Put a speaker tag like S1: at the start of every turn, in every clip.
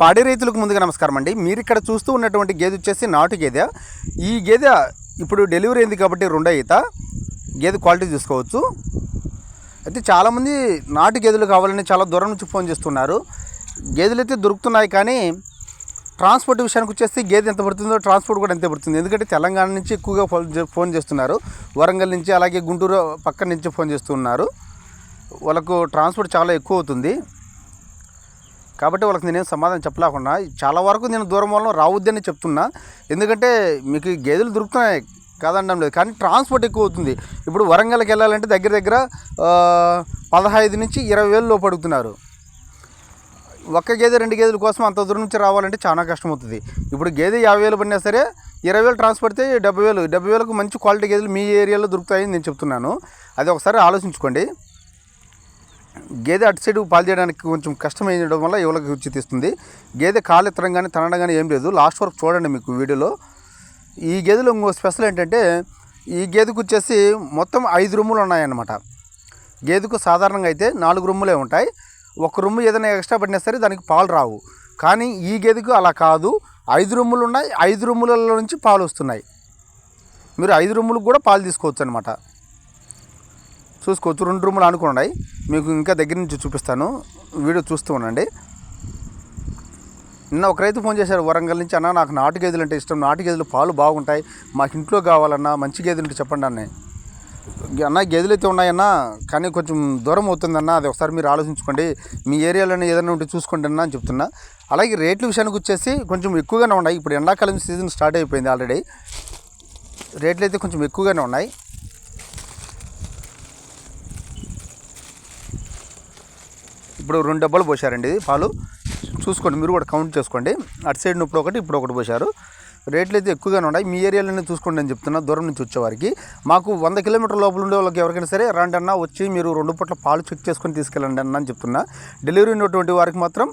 S1: పాడి రైతులకు ముందుగా నమస్కారం అండి. మీరు ఇక్కడ చూస్తూ ఉన్నటువంటి గేదె వచ్చేసి నాటు గేదె. ఈ గేదె ఇప్పుడు డెలివరీ అయింది కాబట్టి రెండో ఈత. గేదె క్వాలిటీ చూసుకోవచ్చు. అయితే చాలామంది నాటు గేదెలు కావాలని చాలా దూరం నుంచి ఫోన్ చేస్తున్నారు. గేదెలు అయితే దొరుకుతున్నాయి కానీ ట్రాన్స్పోర్ట్ విషయానికి వచ్చేసి గేదె ఎంత పడుతుందో ట్రాన్స్పోర్ట్ కూడా అంతే పడుతుంది. ఎందుకంటే తెలంగాణ నుంచి ఎక్కువగా ఫోన్ చే- ఫోన్ చేస్తున్నారు. వరంగల్ నుంచి అలాగే గుంటూరు పక్కన నుంచి ఫోన్ చేస్తున్నారు. వాళ్ళకు ట్రాన్స్పోర్ట్ చాలా ఎక్కువ అవుతుంది. కాబట్టి వాళ్ళకి నేనేం సమాధానం చెప్పలేకుండా చాలా వరకు నేను దూరం వల్ల రావద్దని చెప్తున్నా. ఎందుకంటే మీకు గేదెలు దొరుకుతున్నాయి కాదనడం లేదు. కానీ ట్రాన్స్పోర్ట్ ఎక్కువ అవుతుంది. ఇప్పుడు వరంగల్కి వెళ్ళాలంటే దగ్గర దగ్గర పదహైదు నుంచి ఇరవై వేలు లోపు ఒక ఒక్క గేదె రెండు గేదెల కోసం అంత దూరం నుంచి రావాలంటే చాలా కష్టమవుతుంది. ఇప్పుడు గేదె యాభై వేలు పడినా సరే ఇరవై వేలు ట్రాన్స్పోర్ట్ అయితే డెబ్బై వేలు. డెబ్బై వేలకు మంచి క్వాలిటీ గేదెలు మీ ఏరియాలో దొరుకుతాయని నేను చెప్తున్నాను. అది ఒకసారి ఆలోచించుకోండి. గేదె అటు సైడ్ పాలు చేయడానికి కొంచెం కష్టమైనడం వల్ల ఎవరికి ఉచితిస్తుంది గేదె కాలు ఎత్తడం కానీ తనడం కానీ ఏం లేదు. లాస్ట్ వరకు చూడండి మీకు వీడియోలో. ఈ గేదెలో ఇంకో స్పెషల్ ఏంటంటే ఈ గేదెకు వచ్చేసి మొత్తం ఐదు రూములు ఉన్నాయన్నమాట. గేదెకు సాధారణంగా అయితే నాలుగు రూములే ఉంటాయి. ఒక రూమ్ ఏదైనా ఎక్స్ట్రా పడినా సరే దానికి పాలు రావు. కానీ ఈ గేదెకు అలా కాదు. ఐదు రూములు ఉన్నాయి. ఐదు రూములలో నుంచి పాలు వస్తున్నాయి. మీరు ఐదు రూములకు కూడా పాలు తీసుకోవచ్చు అనమాట చూసుకోవచ్చు రెండు రూములు అనుకున్నాయి మీకు ఇంకా దగ్గర నుంచి చూపిస్తాను. వీడియో చూస్తూ ఉండండి. నిన్న ఒక రైతు ఫోన్ చేశారు వరంగల్ నుంచి అన్న నాకు నాటు గేదెలు అంటే ఇష్టం నాటు గేదెలు పాలు బాగుంటాయి మాకు ఇంట్లో కావాలన్నా మంచి గేదెలు ఉంటే చెప్పండి అన్న అన్న గేదెలు అయితే ఉన్నాయన్నా కానీ కొంచెం దూరం అవుతుందన్న అది ఒకసారి మీరు ఆలోచించుకోండి. మీ ఏరియాలోనే ఏదైనా ఉంటే చూసుకోండి అన్న అని చెప్తున్నా. అలాగే రేట్ల విషయానికి వచ్చేసి కొంచెం ఎక్కువగానే ఉన్నాయి. ఇప్పుడు ఎండాకాలం సీజన్ స్టార్ట్ అయిపోయింది ఆల్రెడీ. రేట్లు అయితే కొంచెం ఎక్కువగానే ఉన్నాయి. ఇప్పుడు రెండు డబ్బాలు పోసారండి పాలు. చూసుకోండి మీరు కూడా కౌంట్ చేసుకోండి. అటు సైడ్ ఇప్పుడు ఒకటి ఇప్పుడు ఒకటి పోసారు రేట్లు అయితే ఎక్కువగానే ఉన్నాయి. మీ ఏరియాలోనే చూసుకోండి అని చెప్తున్నా దూరం నుంచి వచ్చేవారికి. మాకు వంద కిలోమీటర్ లోపల ఉండే వాళ్ళకి ఎవరికైనా సరే రండి అన్న వచ్చి మీరు రెండు పూట్ల పాలు చెక్ చేసుకొని తీసుకెళ్ళండి అన్న అని చెప్తున్నా. డెలివరీ అయినటువంటి వారికి మాత్రం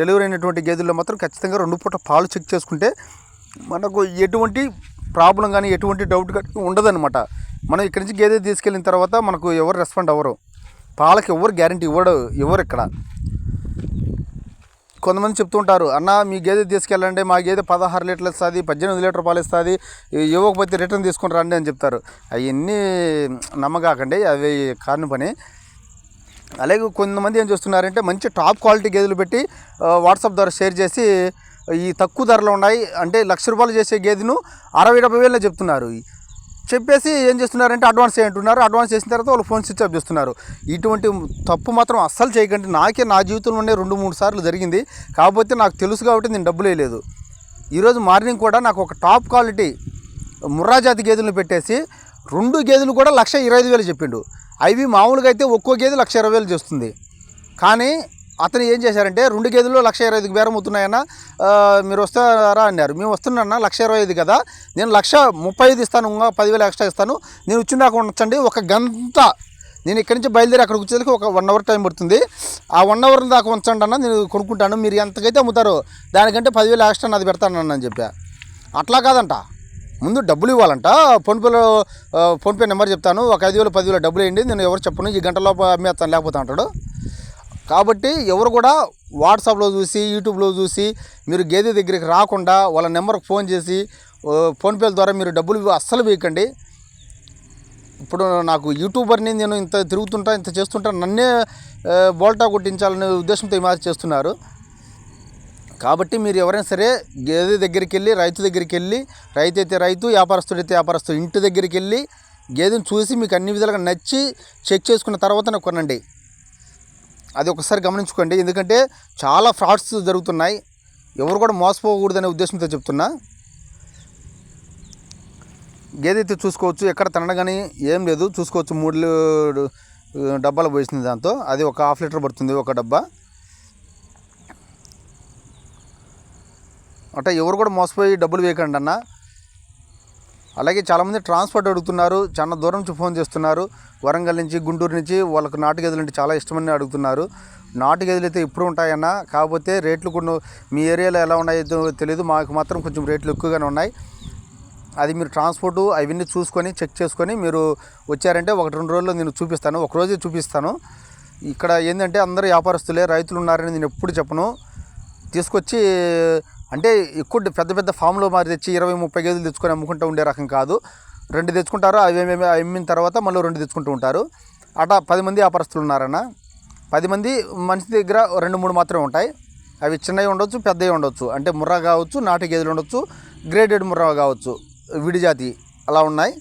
S1: డెలివరీ అయినటువంటి గేదెల్లో మాత్రం ఖచ్చితంగా రెండు పూట్ల పాలు చెక్ చేసుకుంటే మనకు ఎటువంటి ప్రాబ్లం కానీ ఎటువంటి డౌట్ కానీ ఉండదన్నమాట. మనం ఇక్కడి నుంచి గేదె తీసుకెళ్ళిన తర్వాత మనకు ఎవరు రెస్పాండ్ అవ్వరు. పాలకి ఎవరు గ్యారంటీ ఇవ్వడు ఇవ్వరు ఇక్కడ. కొంతమంది చెప్తుంటారు అన్న మీ గేదె తీసుకెళ్ళండి మా గేదె పదహారు లీటర్లు ఇస్తుంది పద్దెనిమిది లీటర్ పాలు ఇస్తుంది ఇవ్వకపోతే రిటర్న్ తీసుకుని రండి అని చెప్తారు. అవన్నీ నమ్మకాకండి అవి కారణం పని. అలాగే కొంతమంది ఏం చేస్తున్నారంటే మంచి టాప్ క్వాలిటీ గేదెలు పెట్టి వాట్సాప్ ద్వారా షేర్ చేసి ఈ తక్కువ ధరలో ఉన్నాయి అంటే లక్ష రూపాయలు చేసే గేదెను అరవై డెబ్బై వేలలో చెప్తున్నారు. చెప్పేసి ఏం చేస్తున్నారంటే అడ్వాన్స్ చేయంటున్నారు. అడ్వాన్స్ చేసిన తర్వాత వాళ్ళు ఫోన్ స్విచ్ ఆఫ్ చేస్తున్నారు. ఇటువంటి తప్పు మాత్రం అస్సలు చేయకండి. నాకే నా జీవితంలోనే రెండు మూడు సార్లు జరిగింది. కాకపోతే నాకు తెలుసు కాబట్టి నేను డబ్బులు వేయలేదు. ఈరోజు మార్నింగ్ కూడా నాకు ఒక టాప్ క్వాలిటీ ముర్రాజాతి గేదెలను పెట్టేసి రెండు గేదెలు కూడా లక్ష ఇరవై ఐదు వేలు చెప్పిండు. అవి మామూలుగా అయితే ఒక్కో గేదె లక్ష ఇరవై వేలు చేస్తుంది. కానీ అతను ఏం చేశారంటే రెండు గేదెలు లక్ష ఇరవై ఐదుకి బేరం అవుతున్నాయన్న మీరు వస్తారా? అన్నారు. మేము వస్తున్నా లక్ష ఇరవై ఐదు కదా నేను లక్ష ముప్పై ఐదు ఇస్తాను ఇంకా పదివేలు ఎక్స్ట్రా ఇస్తాను నేను వచ్చిన దాకా ఉంచండి ఒక గంట నేను ఇక్కడి నుంచి బయలుదేరి అక్కడికి వచ్చేందుకు ఒక వన్ అవర్ టైం పడుతుంది. ఆ వన్ అవర్ దాకా ఉంచండి అన్న నేను కొనుక్కుంటాను. మీరు ఎంతకైతే అమ్ముతారో దానికంటే పదివేలు ఎక్స్ట్రా నాది పెడతాను అని చెప్పా. అట్లా కాదంట. ముందు డబ్బులు ఇవ్వాలంట. ఫోన్పేలో ఫోన్పే నెంబర్ చెప్తాను. ఒక ఐదు వేలు పదివేలు డబ్బులు వేయండి. నేను ఎవరు చెప్పను. ఈ గంటలోపు అమ్మేస్తాను లేకపోతే అంటాడు. కాబట్టి ఎవరు కూడా వాట్సాప్లో చూసి యూట్యూబ్లో చూసి మీరు గేదె దగ్గరికి రాకుండా వాళ్ళ నెంబర్కి ఫోన్ చేసి ఫోన్పేల ద్వారా మీరు డబ్బులు అస్సలు వేయకండి. ఇప్పుడు నాకు యూట్యూబర్ని నేను ఇంత తిరుగుతుంటా ఇంత చేస్తుంటా నన్నే బోల్టా కొట్టించాలనే ఉద్దేశంతో ఈ మాదిరి చేస్తున్నారు. కాబట్టి మీరు ఎవరైనా సరే గేదె దగ్గరికి వెళ్ళి రైతు దగ్గరికి వెళ్ళి రైతు అయితే రైతు వ్యాపారస్తుడైతే వ్యాపారస్తుడు ఇంటి దగ్గరికి వెళ్ళి గేదెని చూసి మీకు అన్ని విధాలుగా నచ్చి చెక్ చేసుకున్న తర్వాతనే కొనండి. అది ఒకసారి గమనించుకోండి. ఎందుకంటే చాలా ఫ్రాడ్స్ జరుగుతున్నాయి. ఎవరు కూడా మోసపోకూడదనే ఉద్దేశంతో చెప్తున్నా. గేదె అయితే చూసుకోవచ్చు ఎక్కడ తినడం కానీ ఏం లేదు. చూసుకోవచ్చు మూడు డబ్బాలు పోసింది దాంతో. అది ఒక హాఫ్ లీటర్ పడుతుంది ఒక డబ్బా. అంటే ఎవరు కూడా మోసపోయి డబ్బులు వేయకండి అన్న. అలాగే చాలామంది ట్రాన్స్పోర్ట్ అడుగుతున్నారు చాలా దూరం నుంచి ఫోన్ చేస్తున్నారు. వరంగల్ నుంచి గుంటూరు నుంచి వాళ్ళకు నాటు గదులు అంటే చాలా ఇష్టమని అడుగుతున్నారు. నాటు గదులు అయితే ఇప్పుడు ఉంటాయన్న కాకపోతే రేట్లు కొన్ని మీ ఏరియాలో ఎలా ఉన్నాయో తెలియదు మాకు మాత్రం కొంచెం రేట్లు ఎక్కువగానే ఉన్నాయి. అది మీరు ట్రాన్స్పోర్టు అవన్నీ చూసుకొని చెక్ చేసుకొని మీరు వచ్చారంటే ఒకటి రెండు రోజుల్లో నేను చూపిస్తాను. ఒక రోజే చూపిస్తాను. ఇక్కడ ఏంటంటే అందరూ వ్యాపారస్తులే రైతులు ఉన్నారని నేను ఎప్పుడు చెప్పను. తీసుకొచ్చి అంటే ఎక్కువ పెద్ద పెద్ద ఫామ్లో మరి తెచ్చి ఇరవై ముప్పై గేదెలు తెచ్చుకొని అమ్ముకుంటూ ఉండే రకం కాదు. రెండు తెచ్చుకుంటారు అవి అమ్మిన తర్వాత మళ్ళీ రెండు తెచ్చుకుంటూ ఉంటారు. అట్లా పది మంది వ్యాపారస్తులు ఉన్నారన్న. పది మంది మనిషి దగ్గర రెండు మూడు మాత్రమే ఉంటాయి. అవి చిన్నవి ఉండొచ్చు పెద్దవి ఉండొచ్చు. అంటే ముర్రా కావచ్చు నాటు గేదెలు ఉండొచ్చు గ్రేడెడ్ ముర్రా కావచ్చు. విడిజాతి అలా ఉన్నాయి.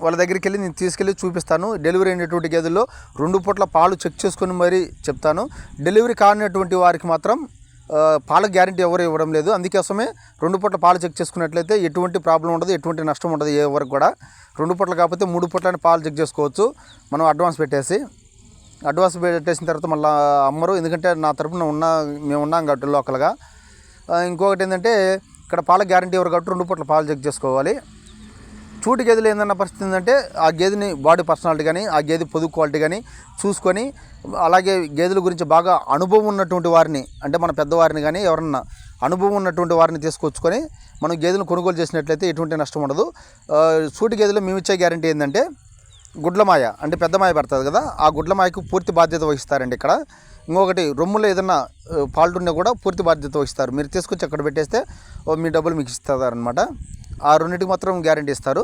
S1: వాళ్ళ దగ్గరికి వెళ్ళి నేను తీసుకెళ్ళి చూపిస్తాను. డెలివరీ అయినటువంటి గేదెల్లో రెండు పూట్ల పాలు చెక్ చేసుకొని మరీ చెప్తాను. డెలివరీ కానిటువంటి వారికి మాత్రం పాల గ్యారంటీ ఎవరు ఇవ్వడం లేదు. అందుకోసమే రెండు పూట్ల పాలు చెక్ చేసుకున్నట్లయితే ఎటువంటి ప్రాబ్లం ఉండదు ఎటువంటి నష్టం ఉండదు ఏ వరకు కూడా. రెండు పూట్ల కాకపోతే మూడు పూట్లని పాలు చెక్ చేసుకోవచ్చు. మనం అడ్వాన్స్ పెట్టేసి అడ్వాన్స్ పెట్టేసిన తర్వాత మళ్ళీ అమ్మరు. ఎందుకంటే నా తరపున ఉన్న మేము ఉన్నాం కాబట్టి లోకల్గా. ఇంకొకటి ఏంటంటే ఇక్కడ పాల గ్యారంటీ ఎవరు కాబట్టి రెండు పూట్ల పాలు చెక్ చేసుకోవాలి. చూటి గేదెలు ఏందన్న పరిస్థితి ఏంటంటే ఆ గేదెని బాడీ పర్సనాలిటీ కానీ ఆ గేదె పొదుగు క్వాలిటీ కానీ చూసుకొని అలాగే గేదెల గురించి బాగా అనుభవం ఉన్నటువంటి వారిని అంటే మన పెద్దవారిని కానీ ఎవరన్నా అనుభవం ఉన్నటువంటి వారిని తీసుకొచ్చుకొని మనం గేదెలను కొనుగోలు చేసినట్లయితే ఎటువంటి నష్టం ఉండదు. చూటి సూటి గేదెలో మేము ఇచ్చే గ్యారంటీ ఏంటంటే గుడ్లమాయ అంటే పెద్ద మాయ పడుతుంది కదా ఆ గుడ్లమాయకు పూర్తి బాధ్యత వహిస్తారండి ఇక్కడ. ఇంకొకటి రొమ్ములో ఏదన్నా ఫాల్ట్ ఉన్నా కూడా పూర్తి బాధ్యత వహిస్తారు. మీరు తీసుకొచ్చి అక్కడ పెట్టేస్తే ఓ మీ డబ్బులు మీకు ఇస్తారనమాట ఆ రెండింటికి మాత్రం గ్యారంటీ ఇస్తారు.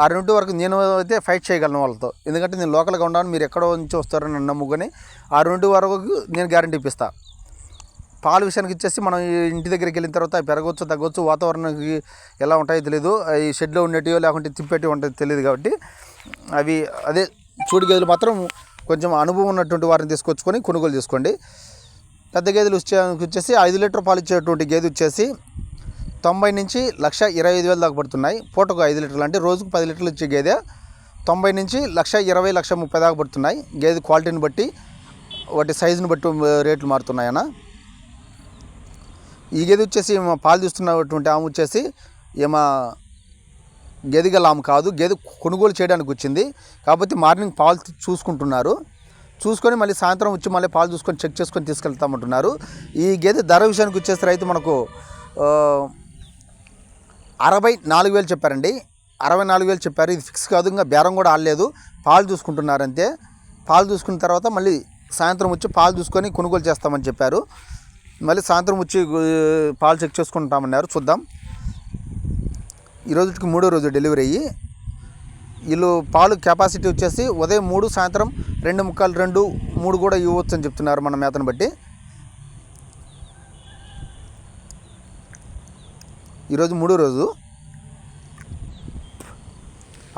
S1: ఆ రెండింటి వరకు నేను అయితే ఫైట్ చేయగలను వాళ్ళతో. ఎందుకంటే నేను లోకల్గా ఉన్నాను మీరు ఎక్కడో నుంచి వస్తారని నమ్ముకొని ఆ రెండు వరకు నేను గ్యారంటీ ఇప్పిస్తాను పాల విషయానికి ఇచ్చేసి మనం ఇంటి దగ్గరికి వెళ్ళిన తర్వాత పెరగవచ్చు తగ్గవచ్చు వాతావరణానికి ఎలా ఉంటాయో తెలియదు ఈ షెడ్లో ఉండేటివో లేకుంటే తిప్పేటివి ఉంటాయో తెలియదు కాబట్టి అవి అదే చూడు గేదెలు మాత్రం కొంచెం అనుభవం ఉన్నటువంటి వారిని తీసుకొచ్చుకొని కొనుగోలు చేసుకోండి. పెద్ద గేదెలు వచ్చే వచ్చేసి ఐదు లీటర్ పాలు ఇచ్చేటువంటి గేదె వచ్చేసి తొంభై నుంచి లక్ష ఇరవై ఐదు వేలు దాకా పడుతున్నాయి. పూటకు ఐదు లీటర్లు అంటే రోజుకు పది లీటర్లు ఇచ్చే గేదె తొంభై నుంచి లక్ష ఇరవై లక్ష ముప్పై దాకా పడుతున్నాయి. గేదె క్వాలిటీని బట్టి వాటి సైజుని బట్టి రేట్లు మారుతున్నాయన ఈ గేదె వచ్చేసి మా పాలు తీస్తున్నటువంటి ఆమె వచ్చేసి ఏమా గేదె గల ఆమె కాదు గేదె కొనుగోలు చేయడానికి వచ్చింది. కాకపోతే మార్నింగ్ పాలు చూసుకుంటున్నారు. చూసుకొని మళ్ళీ సాయంత్రం వచ్చి మళ్ళీ పాలు చూసుకొని చెక్ చేసుకొని తీసుకెళ్తామంటున్నారు. ఈ గేదె ధర విషయానికి వచ్చేసి రైతు మనకు అరవై నాలుగు వేలు చెప్పారండి. అరవై నాలుగు వేలు చెప్పారు. ఇది ఫిక్స్ కాదు ఇంకా బేరం కూడా ఆడలేదు. పాలు చూసుకుంటున్నారు అంతే పాలు చూసుకున్న తర్వాత మళ్ళీ సాయంత్రం వచ్చి పాలు చూసుకొని కొనుగోలు చేస్తామని చెప్పారు. మళ్ళీ సాయంత్రం వచ్చి పాలు చెక్ చేసుకుంటామన్నారు. చూద్దాం. ఈ రోజుకి మూడో రోజు డెలివరీ అయ్యి వీళ్ళు పాలు కెపాసిటీ వచ్చేసి ఉదయం మూడు సాయంత్రం రెండు ముక్కలు రెండు మూడు కూడా ఇవ్వచ్చు అని చెప్తున్నారు మన మేతను బట్టి. ఈరోజు మూడో రోజు.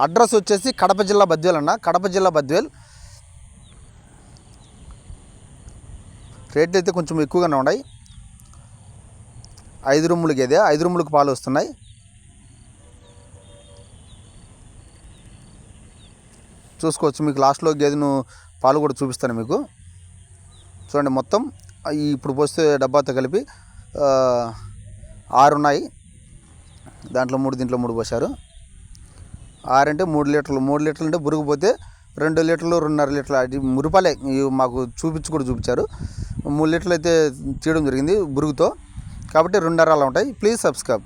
S1: అడ్రస్ వచ్చేసి కడప జిల్లా బద్వేల్ అన్న. కడప జిల్లా బద్వేల్. రేట్లు అయితే కొంచెం ఎక్కువగానే ఉన్నాయి. ఐదు రూములకి గేదె ఐదు రూములకు పాలు వస్తున్నాయి. చూసుకోవచ్చు మీకు లాస్ట్లో గేదెను పాలు కూడా చూపిస్తాను మీకు. చూడండి మొత్తం. ఇప్పుడు పోస్తే డబ్బాతో కలిపి ఆరు ఉన్నాయి దాంట్లో మూడు దీంట్లో మూడు పోసారు ఆరంటే మూడు లీటర్లు మూడు లీటర్లు అంటే బురుగు పోతే రెండు లీటర్లు రెండున్నర లీటర్లు అది మురుపాలే ఇవి మాకు చూపించి కూడా చూపించారు. మూడు లీటర్లు అయితే తీయడం జరిగింది బురుగుతో. కాబట్టి రెండున్నర అలా ఉంటాయి. Please subscribe.